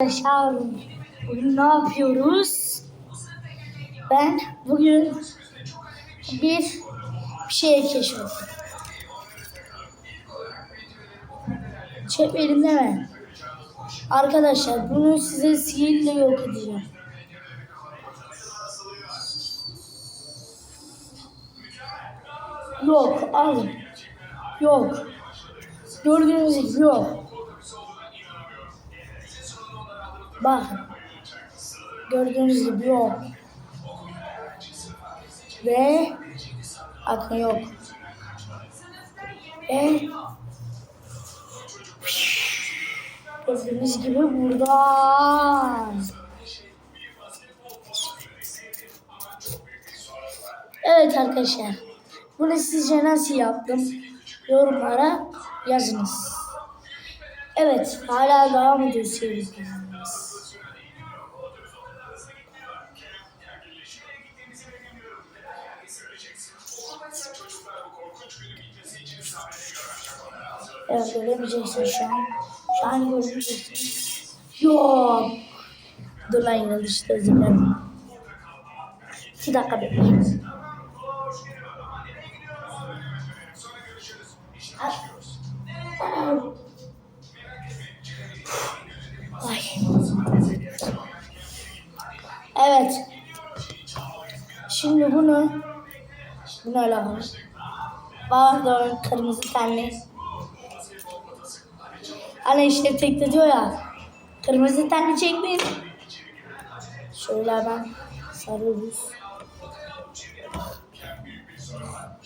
Arkadaşlar bugün ne yapıyoruz? Ben bugün bir, bir şey keşfettim. Çek elimde? Arkadaşlar bunu size sihirle yok edeceğim. Yok alın. Yok. Gördüğünüz gibi yok. Bakın. Gördüğünüz gibi yok. Ve akın yok. Ve gördüğünüz gibi burada. Evet arkadaşlar. Bunu sizce nasıl yaptım? Yorumlara yazınız. Evet, hala devam ediyor serimiz. Evet, göremeyeceksin şu an. Şu an göremeyeceksin. Yok. Dur lan işte özür dilerim. İki dakika bekleyin. Ay. Evet. Şimdi bunu bunu alalım. Pardon kırmızı tenli. Hani işte tekte diyor ya. Kırmızı tenli çekmeyin. Şöyle hemen sarıyoruz.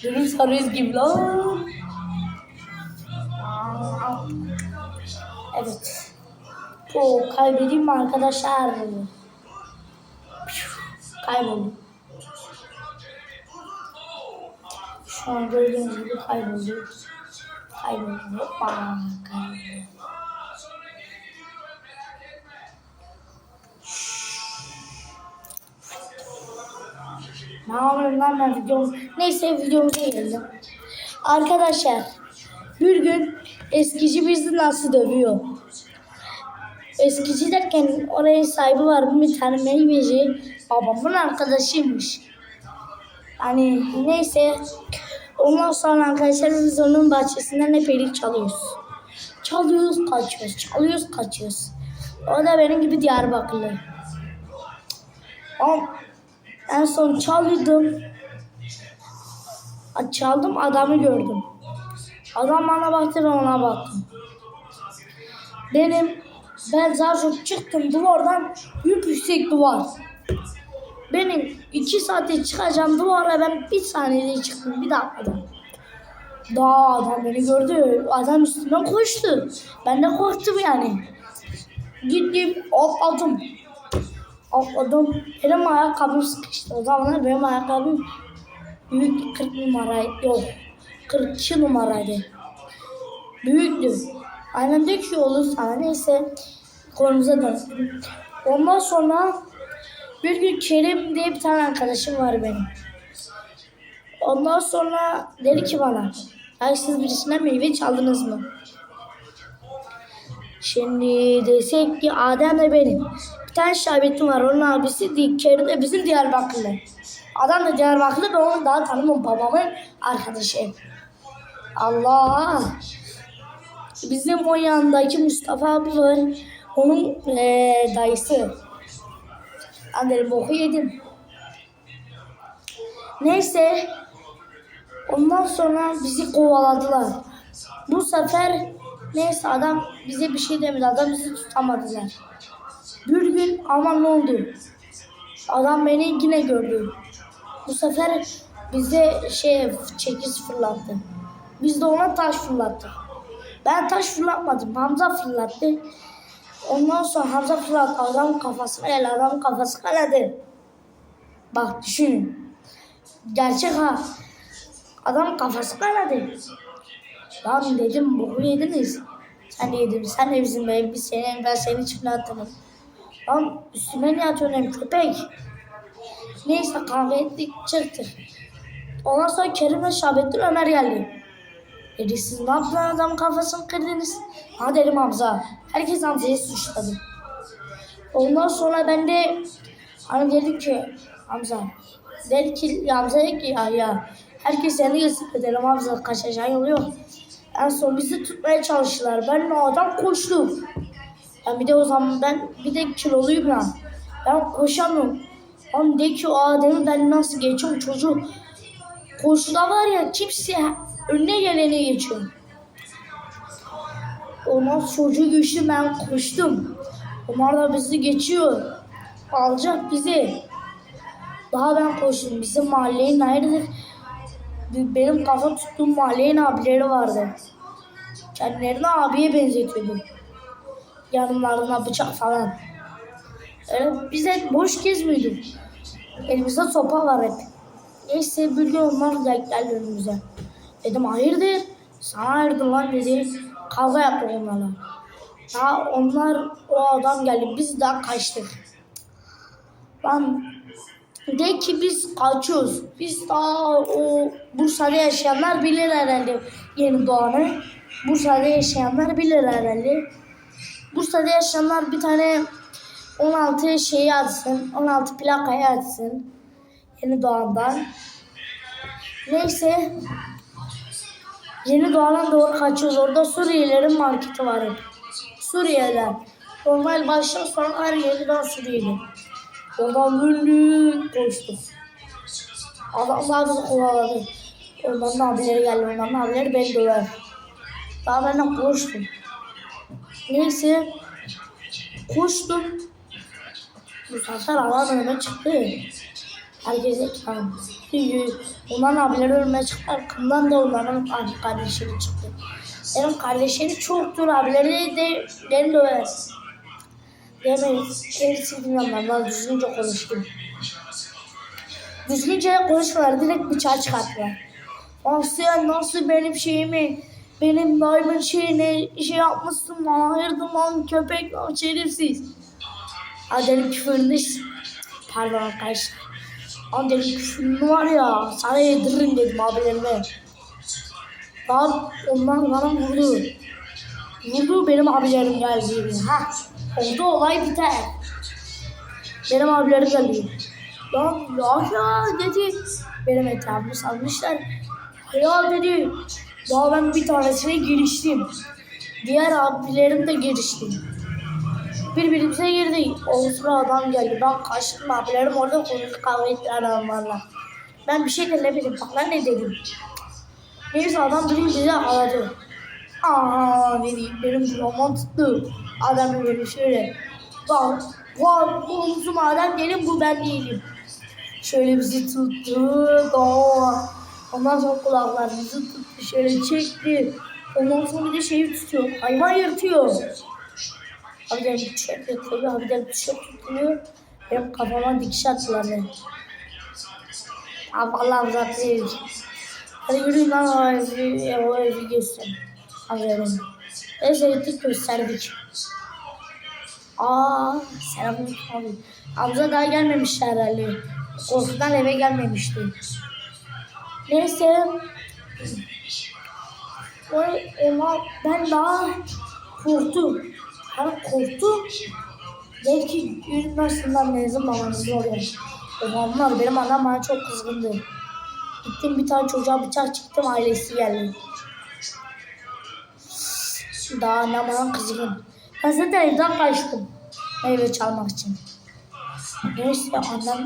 Benim sarıyoruz gibi lan. Evet. O kaybedeyim mi arkadaşlar? Kayboldum. Şu an gördüğünüz gibi kayboldu. Kayboldu. Hoppa kayboldu. Ne yapayım lan ben videom... Neyse videomuza gelelim. Arkadaşlar bir gün eskici bizi nasıl dövüyor? Eskici derken oraya sahibi var bir tane meyveci babamın arkadaşıymış. Hani neyse ondan sonra arkadaşlar biz onun bahçesinden hep elik çalıyoruz. Çalıyoruz kaçıyoruz, çalıyoruz kaçıyoruz. O da benim gibi Diyarbakırlı. Ama en son çalıyordum. Çaldım adamı gördüm. Adam bana baktı ben ona baktım. Benim ben zaten çıktım duvardan büyük yüksek duvar. Benim iki saate çıkacağım duvara ben bir saniyede çıktım bir dakikada. Daha adam beni gördü. Adam üstüme koştu. Ben de korktum yani. Gittim atladım. Atladım. Benim ayakkabım sıkıştı. O zamanlar benim ayakkabım büyük 40 numara yok. 42 numaraydı. Büyüktü. Annem dedi ki olur sana neyse konumuza döndüm. Ondan sonra bir gün Kerim diye bir tane arkadaşım var benim. Ondan sonra dedi ki bana ya siz birisinden meyve çaldınız mı? Şimdi desek ki Adem de benim. Bir tane şahibetim var onun abisi. Kerim de bizim Diyarbakırlı. Adam da Diyarbakırlı ben onu daha tanımam babamın arkadaşı. Allah. Bizim o yandaki Mustafa abi var. Onun eee dayısı. Dedim boku yedim. Neyse. Ondan sonra bizi kovaladılar. Bu sefer neyse adam bize bir şey demedi. Adam bizi tutamadılar. Bir gün ama ne oldu? Adam beni yine gördü. Bu sefer bize şey çekiç fırlattı. Biz de ona taş fırlattık. Ben taş fırlatmadım. Hamza fırlattı. Ondan sonra Hamza fırlattı. Adamın kafasına el adamın kafası kanadı. Bak düşünün. Gerçek ha. Adamın kafası kanadı. Lan dedim boku yediniz. Sen de yedin. Sen de bizim ev. Biz senin ben senin için attım. Lan üstüme ne atıyorsun köpek? Neyse kavga ettik çıktık. Ondan sonra Kerim ve Şahbettin Ömer geldi. Dedi siz ne yaptınız adamın kafasını kırdınız? Ha dedim Hamza. Herkes Hamza'yı suçladı. Ondan sonra ben de hani dedim ki Hamza dedi ki Hamza dedi ki ya ya herkes seni edelim Hamza kaçacağın yolu yok. En son bizi tutmaya çalıştılar. Ben adam koştum. Ben bir de o zaman ben bir de kiloluyum ya. Ben koşamıyorum. Ama de ki o adamı ben nasıl geçiyorum çocuk. Koşuda var ya kimse önüne geleni geçiyor. Ondan çocuğu güçlü ben koştum. Onlar da bizi geçiyor. Alacak bizi. Daha ben koştum. Bizim mahallenin ayrıdır. Benim kafa tuttuğum mahallenin abileri vardı. Kendilerini abiye benzetiyordu. Yanlarına bıçak falan. Öyle biz de boş gezmiyorduk. Elimizde sopa var hep. Neyse bir gün onlar geldi önümüze. Dedim hayırdır? Sana hayırdır lan dedi. Kavga yaptık onlarla. Daha onlar o adam geldi. Biz daha kaçtık. Lan de ki biz kaçıyoruz. Biz daha o Bursa'da yaşayanlar bilir herhalde yeni doğanı. Bursa'da yaşayanlar bilir herhalde. Bursa'da yaşayanlar bir tane 16 şeyi atsın. 16 plakayı atsın. Yeni doğandan. Neyse. Yeni doğana doğru kaçıyoruz. Orada Suriyelilerin marketi var. Suriyeliler. Normal baştan sona her yeni doğan Suriyeli. Oradan döndük koştuk. Adamlar bizi kovaladı. Onların abileri geldi. Onların abileri beni döver. Daha ben de koştum. Neyse. Koştum. Bu sefer adam önüme çıktı. Herkese kan. Onların abileri önüme çıktı. Arkamdan da onların kardeşleri çıktı. Benim kardeşleri çoktur. Abileri de beni döver. Demeyin. Hepsi bilmiyorum ben düzgünce konuştum. Düzgünce konuşmalar direkt bıçağı çıkarttılar. Nasıl ya nasıl benim şeyimi benim daimin şeyine şey yapmışsın lan hayırdır lan köpek lan şerefsiz. Ha dedim küfürünü pardon arkadaşlar. Ama dedim küfürünü var ya sana yediririm dedim abilerime. Daha onlar bana vurdu. Vurdu benim abilerim geldi. Ha oldu olay biter. Benim abilerim geldi. Lan ya ya dedi. Benim etrafımı salmışlar. Ya dedi. Daha ben bir tanesine giriştim. Diğer abilerim de girişti. Birbirimize girdik. O sıra adam geldi. Ben kaçtım abilerim orada konuşup kavga ettiler adamlarla. Ben bir şey demedim. Bak ben ne dedim. Neyse adam biri bizi aradı. Aa dedi benim roman tuttu. Adam böyle şöyle. Bak bu, bu omzum adam gelin bu ben değilim. Şöyle bizi tuttu. Aa. Ondan sonra kulaklarımızı tuttu. Şöyle çekti. Ondan sonra bir de şeyi tutuyor. Hayvan yırtıyor. Abi de tişört yırtıyor. Abi de tişört tutuyor. Benim kafama dikiş attılar beni. Abi Allah değil. Hadi yürüyün lan o evi, o evi göster. Neyse gittik gösterdik. Aa, selamünaleyküm abi. Hamza daha gelmemişti herhalde. Korkudan eve gelmemişti. Neyse. O, ama ben daha korktum. Hani korktum. Belki üniversiteden mezun babanız oluyor. O zamanlar benim annem bana çok kızgındı. Gittim bir tane çocuğa bıçak çıktım ailesi geldi. Daha bana kızgın. Ben zaten evden kaçtım. Meyve çalmak için. Neyse annem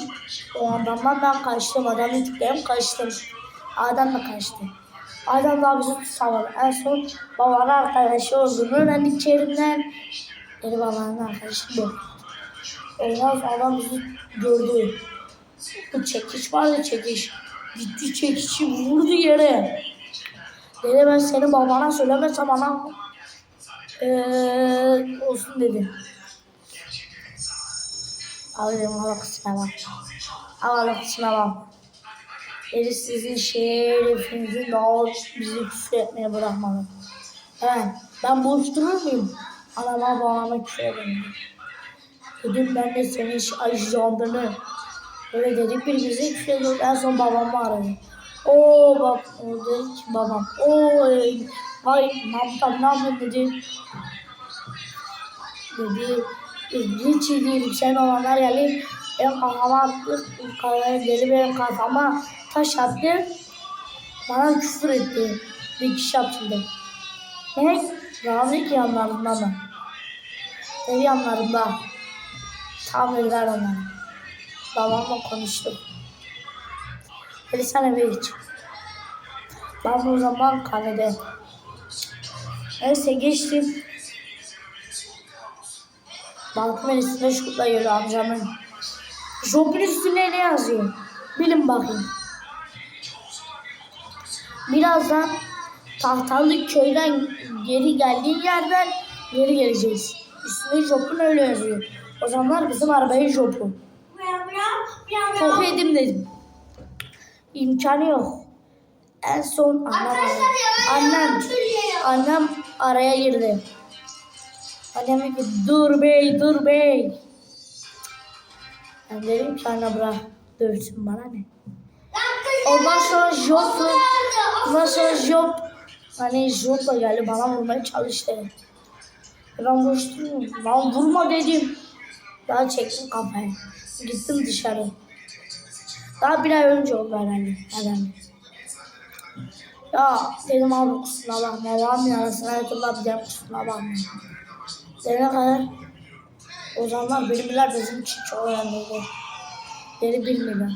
o adamdan ben kaçtım. Adamın tıklayıp kaçtım. Adam da kaçtı. Adam daha bizi tutamadı. En son babanın arkadaşı olduğunu öğrendik çerimden. Dedi babanın arkadaşı bu. Ondan sonra adam bizi gördü. Bu çekiş vardı çekiş. Gitti çekişi vurdu yere. Dedi ben senin babana söylemesem anam ee, olsun dedi. Dedim Allah kusura bak. Allah kusura bak. Dedi sizin şerefinizin daha bizi küfür etmeye bırakmadı. Ben, ben boş durur muyum? Anama babama küfür edeyim. Dedim ben de senin ajandını. Öyle dedik birbirimize küfür ediyoruz. En son babamı aradı. Oo bak o dedi ki babam. Oo Mahmut abi ne yapıyorsun dedi. Dedi hiç iyi değilim. Sen olanlar geldi. Benim kafama attı. Deli benim kafama taş attı. Bana küfür etti. Bir kişi atıldı. Ne? Razik yanlarında mı? Ev yanlarında. Tam evler onlar. Babamla konuştum. Dedi sen eve git. Ben o zaman kahvede. Neyse geçtim. Balkon elisinde şutla geliyor amcamın. Jopun üstüne ne yazıyor? Bilin bakayım. Birazdan Tahtalı köyden geri geldiğin yerden geri geleceğiz. Üstüne Jop'un öyle yazıyor. O zamanlar bizim arabayı Jop'u. Çok yedim dedim. İmkanı yok. En son annem, annem, annem araya girdi. Annem dedi dur bey dur bey. Ben dedim ki anne bırak dövsün bana ne. Ondan sonra Jop'u Ondan sonra Job hani Job'la geldi bana vurmaya çalıştı. Ben vuruştum. Ben vurma dedim. Daha çektim kafayı. Gittim dışarı. Daha bir ay önce oldu herhalde. herhalde. Ya dedim abi kusura bakma. Allah'ın yarasına Ayetullah bir kusura bakma. Derine kadar o zamanlar bilgiler bizim için çok önemliydi. Beni bilmiyor.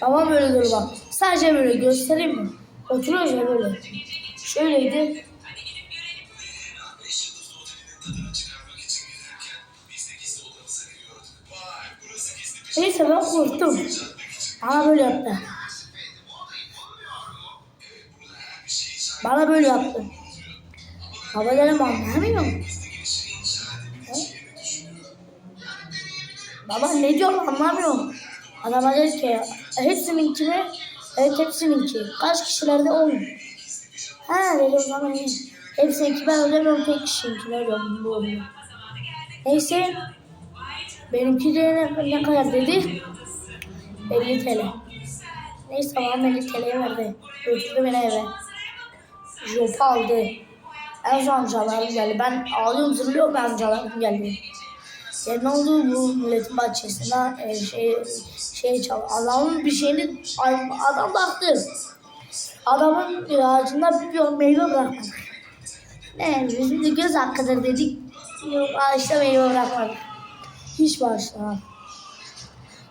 Ama böyle dur bak. Sadece böyle göstereyim mi? Oturuyor ya böyle. Şöyleydi. Neyse ben korktum. Bana böyle yaptı. Bana böyle yaptı. Baba dedim anlamıyor? He? Baba ne diyor anlamıyorum. Adama dedi ki hepsininkine evet hepsininki. Kaç kişilerde on. Ha dedim zaman iyi. Hepsininki ben ödemiyorum tek kişininkini ödüyorum bu oyunu. Neyse benimki de ne kadar dedi? 50 TL. Neyse babam 50 TL'ye verdi. Götürdü beni eve. Jop aldı. En son amcalarım geldi. Ben ağlıyorum zırlıyorum amcalarım geldi. Ya ne oldu bu milletin bahçesinde e, şey şey çal. Adamın bir şeyini adam baktı. Adamın ağacında bir meyve bırakmadı. Ne bizim de göz hakkıdır dedik. Yok ağaçta meyve bırakmadı. Hiç bağışlamadı.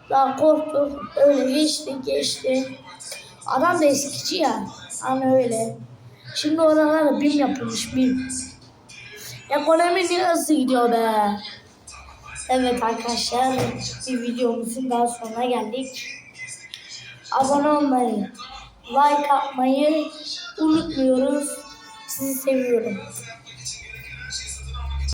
Daha korktu. Öyle geçti geçti. Adam da eskici ya. Hani öyle. Şimdi oralarda BİM yapılmış BİM. Ekonomi nasıl gidiyor be? Evet arkadaşlar bir videomuzun daha sonuna geldik. Abone olmayı, like atmayı unutmuyoruz. Sizi seviyorum.